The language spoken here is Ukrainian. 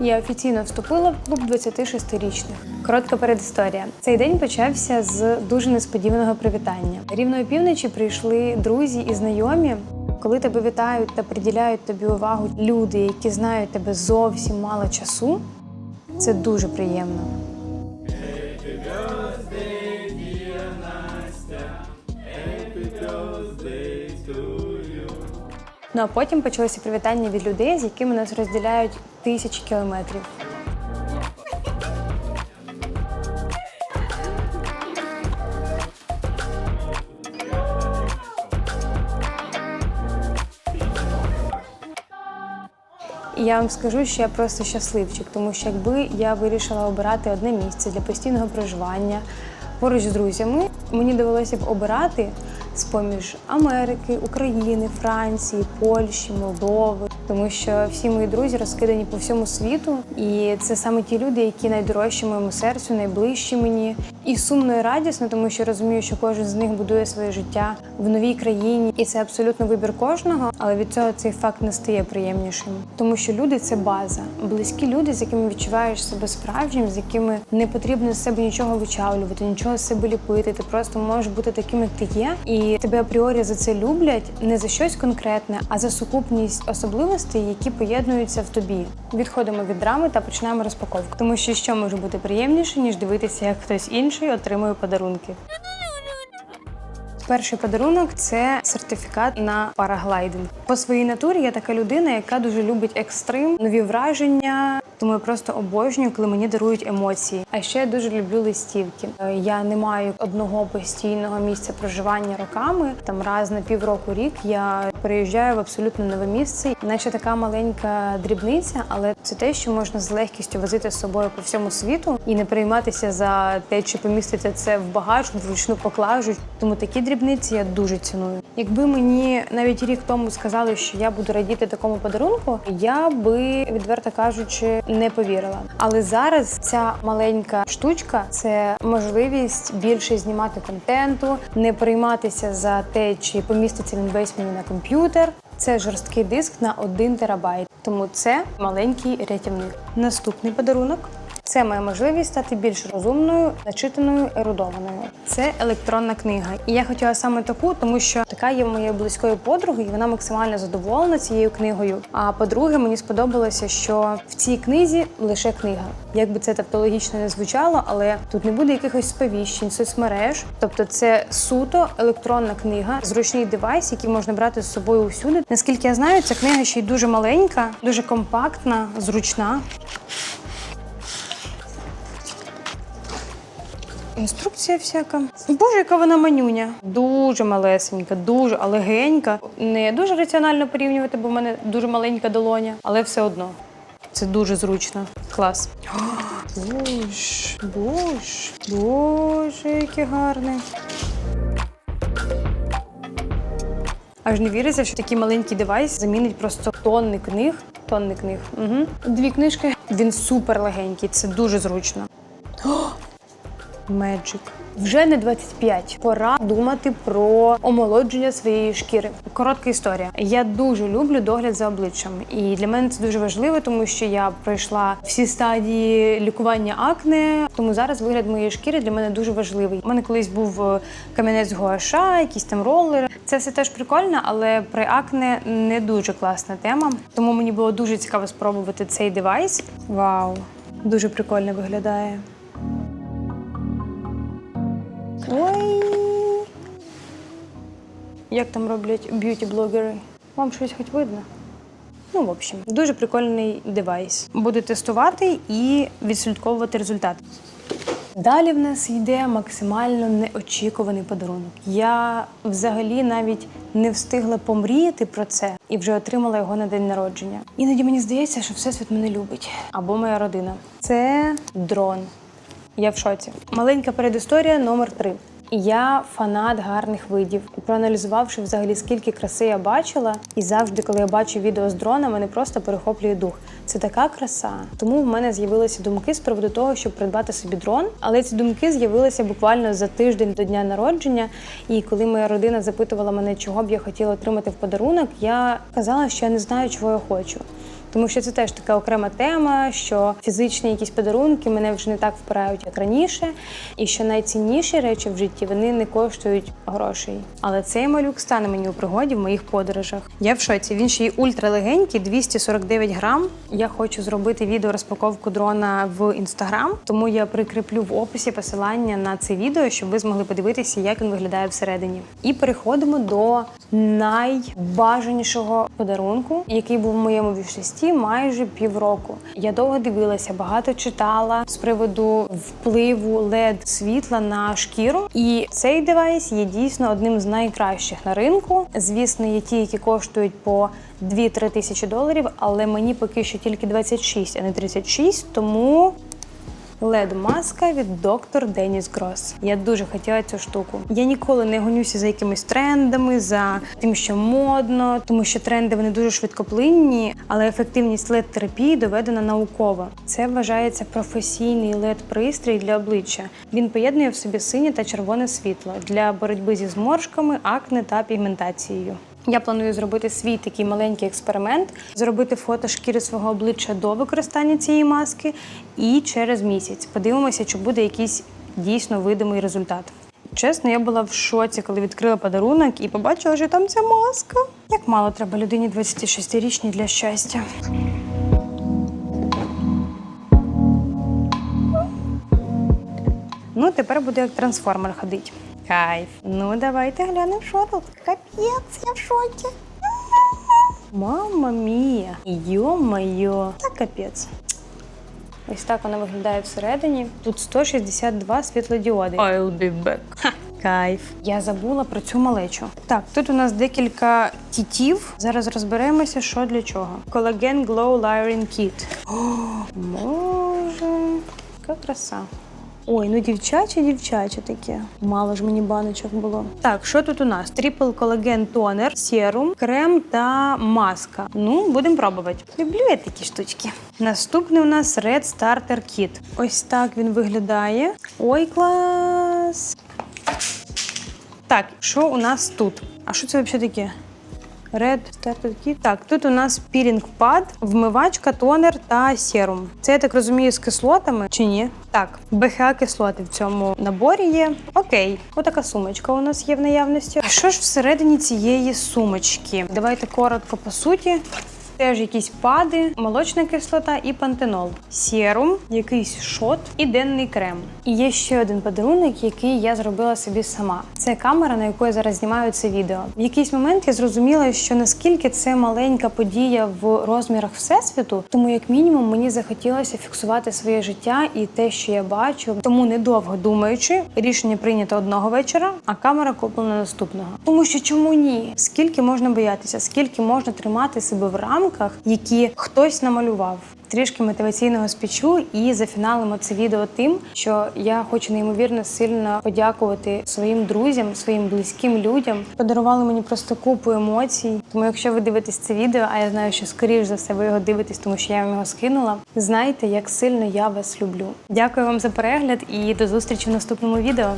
Я офіційно вступила в клуб 26-річних. Коротка передісторія. Цей день почався з дуже несподіваного привітання. Рівно опівночі прийшли друзі і знайомі. Коли тебе вітають та приділяють тобі увагу люди, які знають тебе зовсім мало часу, це дуже приємно. Ну а потім почалося привітання від людей, з якими нас розділяють тисячі кілометрів. Я вам скажу, що я просто щасливчик, тому що якби я вирішила обирати одне місце для постійного проживання поруч з друзями, мені довелося б обирати з-поміж Америки, України, Франції, Польщі, Молдови, тому що всі мої друзі розкидані по всьому світу, і це саме ті люди, які найдорожчі моєму серцю, найближчі мені. І сумно і радісно, тому що розумію, що кожен з них будує своє життя в новій країні, і це абсолютно вибір кожного. Але від цього цей факт не стає приємнішим, тому що люди це база, близькі люди, з якими відчуваєш себе справжнім, з якими не потрібно з себе нічого вичавлювати, нічого з себе ліпити. Ти просто можеш бути таким, як ти є, і тебе апріорі за це люблять не за щось конкретне, а за сукупність особливостей, які поєднуються в тобі. Відходимо від драми та починаємо розпаковку, тому що що може бути приємніше ніж дивитися, як хтось інший отримує подарунки. Перший подарунок це сертифікат на параглайдинг. По своїй натурі я така людина, яка дуже любить екстрим, нові враження. Тому я просто обожнюю, коли мені дарують емоції. А ще я дуже люблю листівки. Е, Я не маю одного постійного місця проживання роками. Там раз на півроку рік я переїжджаю в абсолютно нове місце, наче така маленька дрібниця, але це те, що можна з легкістю возити з собою по всьому світу і не перейматися за те, чи поміститься це в багаж, вручну поклажуть. Тому такі дрібниці я дуже ціную. Якби мені навіть рік тому сказали, що я буду радіти такому подарунку, я би відверто кажучи не повірила. Але зараз ця маленька штучка це можливість більше знімати контенту, не прийматися за те, чи поміститься він весь мені на комп'ютер. Це жорсткий диск на 1 терабайт, тому це маленький рятівник. Наступний подарунок. Це моя можливість стати більш розумною, начитаною, ерудованою. Це електронна книга. І я хотіла саме таку, тому що така є в моєї близької подруги, і вона максимально задоволена цією книгою. А по-друге, мені сподобалося, що в цій книзі лише книга. Як би це тавтологічно не звучало, але тут не буде якихось сповіщень, соцмереж. Тобто, це суто електронна книга, зручний девайс, який можна брати з собою усюди. Наскільки я знаю, ця книга ще й дуже маленька, дуже компактна, зручна. Інструкція всяка. Боже, яка вона манюня. Дуже малесенька, дуже, а легенька. Не дуже раціонально порівнювати, бо в мене дуже маленька долоня, але все одно. Це дуже зручно. Клас. Боже, боже, боже, яке гарне. Аж не віриться, що такий маленький девайс замінить просто тонни книг. Тонни книг. Угу. Дві книжки. Він супер легенький, це дуже зручно. Меджик. Вже не 25. Пора думати про омолодження своєї шкіри. Коротка історія. Я дуже люблю догляд за обличчям, і для мене це дуже важливо, тому що я пройшла всі стадії лікування акне. Тому зараз вигляд моєї шкіри для мене дуже важливий. У мене колись був е, камінець гуаша, якісь там ролери. Це все теж прикольно, але при акне не дуже класна тема. Тому мені було дуже цікаво спробувати цей девайс. Вау, дуже прикольно виглядає. Ой. Як там роблять б'юті-блогери? Вам щось хоч видно? Ну, в общем, дуже прикольний девайс. Буду тестувати і відслідковувати результат. Далі в нас йде максимально неочікуваний подарунок. Я взагалі навіть не встигла помріяти про це і вже отримала його на день народження. Іноді мені здається, що всесвіт мене любить або моя родина. Це дрон. Я в шоці. Маленька передісторія номер три. Я фанат гарних видів. Проаналізувавши взагалі скільки краси я бачила, і завжди, коли я бачу відео з дрона, мене просто перехоплює дух. Це така краса. Тому в мене з'явилися думки з приводу того, щоб придбати собі дрон. Але ці думки з'явилися буквально за тиждень до дня народження. І коли моя родина запитувала мене, чого б я хотіла отримати в подарунок, я казала, що я не знаю, чого я хочу. Тому що це теж така окрема тема, що фізичні якісь подарунки мене вже не так впирають, як раніше, і що найцінніші речі в житті вони не коштують грошей. Але цей малюк стане мені у пригоді в моїх подорожах. Я в шоці. Він ще й ультралегенький, 249 грам. Я хочу зробити відео розпаковку дрона в інстаграм, тому я прикріплю в описі посилання на це відео, щоб ви змогли подивитися, як він виглядає всередині. І переходимо до найбажанішого подарунку, який був в моєму вішлісті майже півроку. Я довго дивилася, багато читала з приводу впливу led світла на шкіру. І цей девайс є дійсно одним з найкращих на ринку. Звісно, є ті, які коштують по 2-3 тисячі доларів, але мені поки що тільки 26, а не 36, тому led маска від доктор Деніс Грос. Я дуже хотіла цю штуку. Я ніколи не гонюся за якимись трендами, за тим, що модно, тому що тренди вони дуже швидкоплинні, але ефективність led терапії доведена науково. Це вважається професійний led пристрій для обличчя. Він поєднує в собі синє та червоне світло для боротьби зі зморшками, акне та пігментацією. Я планую зробити свій такий маленький експеримент, зробити фото шкіри свого обличчя до використання цієї маски і через місяць. Подивимося, чи буде якийсь дійсно видимий результат. Чесно, я була в шоці, коли відкрила подарунок і побачила, що там ця маска. Як мало треба людині 26-річній для щастя. Ну, тепер буду як трансформер ходити. Кайф. Ну, давайте глянемо, що тут. Капець, я в шокі. Мама мія. Йо-моє. Та капець. Ось так вона виглядає всередині. Тут 162 світлодіоди. I'll be back. Ха, кайф. Я забула про цю малечу. Так, тут у нас декілька кітів. Зараз розберемося, що для чого. Collagen Glow Layering Kit. О, Боже, яка краса. Ой, ну дівчаче таке. Мало ж мені баночок було. Так, що тут у нас? Трипл колаген тонер, серум, крем та маска. Ну, будемо пробувати. Люблю я такі штучки. Наступний у нас Red Starter Kit. Ось так він виглядає. Ой, клас! Так, що у нас тут? А що це взагалі таке? Red Starter Kit. Так, тут у нас пілінг пад, вмивачка, тонер та серум. Це я так розумію з кислотами чи ні? Так, БХА кислоти в цьому наборі є. Окей, отака сумочка у нас є в наявності. А що ж всередині цієї сумочки? Давайте коротко по суті. Теж якісь пади, молочна кислота і пантенол, серум, якийсь шот і денний крем. І є ще один подарунок, який я зробила собі сама. Це камера, на яку я зараз знімаю це відео. В якийсь момент я зрозуміла, що наскільки це маленька подія в розмірах всесвіту, тому як мінімум мені захотілося фіксувати своє життя і те, що я бачу. Тому недовго думаючи, рішення прийнято одного вечора, а камера куплена наступного. Тому що чому ні? Скільки можна боятися, скільки можна тримати себе в рамках, які хтось намалював. Трішки мотиваційного спічу і зафіналимо це відео тим, що я хочу неймовірно сильно подякувати своїм друзям, своїм близьким людям. Подарували мені просто купу емоцій. Тому, якщо ви дивитесь це відео, а я знаю, що скоріш за все ви його дивитесь, тому що я вам його скинула. Знайте, як сильно я вас люблю. Дякую вам за перегляд і до зустрічі в наступному відео.